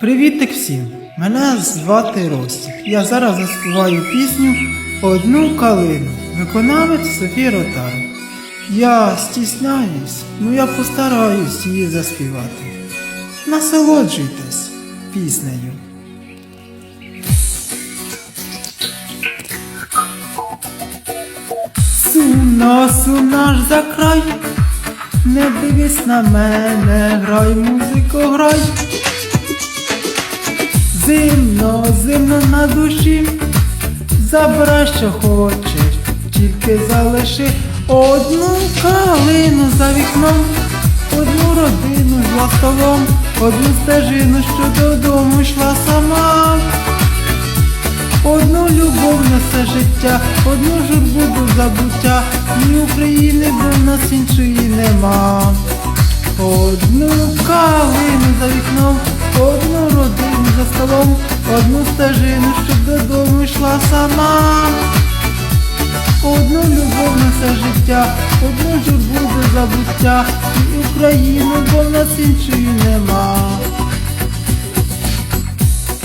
Привітик всім! Мене звати Ростік. Я зараз заспіваю пісню Одну калину. Виконавець Софія Ротару. Я стісняюсь, ну я постараюсь її заспівати. Насолоджуйтесь піснею. Сумно, сумно ж за край, не дивись на мене, грай, музику, грай. Зимно, зимно на душі, забирай, що хочеш, тільки залиши одну калину за вікном, одну родину за столом, одну стежину, що додому йшла сама. Одну любов на все життя, одну журбу до забуття, ні України, бо в нас іншої нема. Одну калину столом, одну стежину, щоб додому йшла сама. Одну любов все життя, одну журбу до забуття, і Україну, бо нас іншої нема.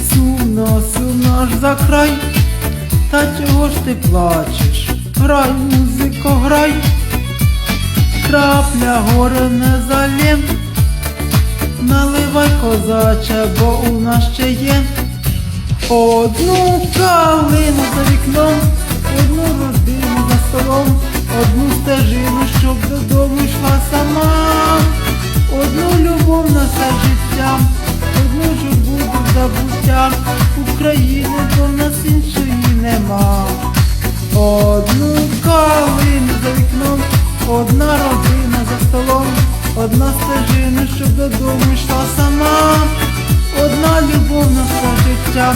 Сумно, сумно аж за край, та чого ж ти плачеш? Грай, музико, грай, крапля горе не залєм, козаче, бо у нас ще є одну калину за вікном, одну родину за столом, одну стежину, щоб додому йшла сама, одну любов на все життя, одну журбу до забуття, України, в нас іншої нема. Одну калину за вікном, одна родина за столом, одна стежина, щоб додому все життя,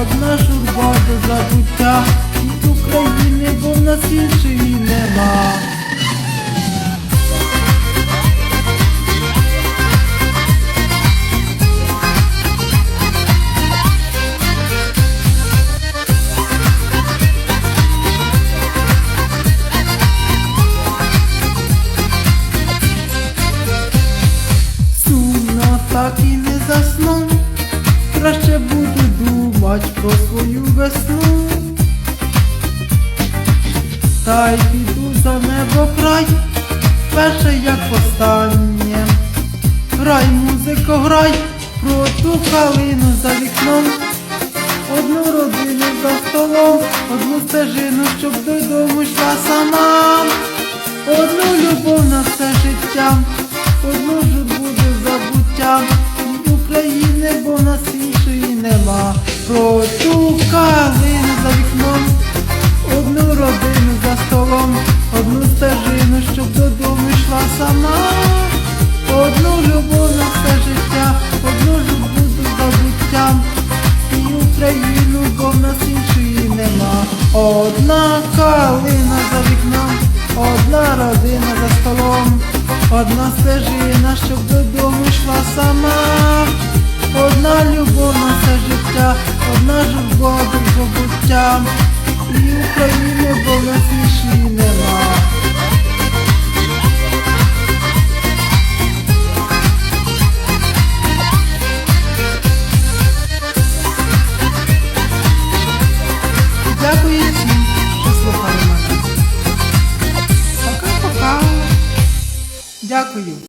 одна журба до забуття, і України, бо в нас іншої нема. Сумно так і не засну, краще буду думать про свою весну. Та й піду за небо край, перше як останнє. Грай, музико, грай, про ту калину за вікном. Одну родину за столом, одну стежину, щоб додому йшла сама. Одну любов на все життя, одну журбу до забуття, України, бо в нас іншої нема. Про ту калину за вікном, одну родину за столом, одну стежину, щоб додому йшла сама. Одну любов на все життя, одну журбу до забуття, і Україну, бо в нас іншої нема. Одна калина за вікном, одна родина за столом, одна стежина, щоб додому йшла сама. Одна любов на все життя, життя, одна ж влада побуттям і України бо нас іншої нема. Дякую всім, що. Пока-пока. Дякую.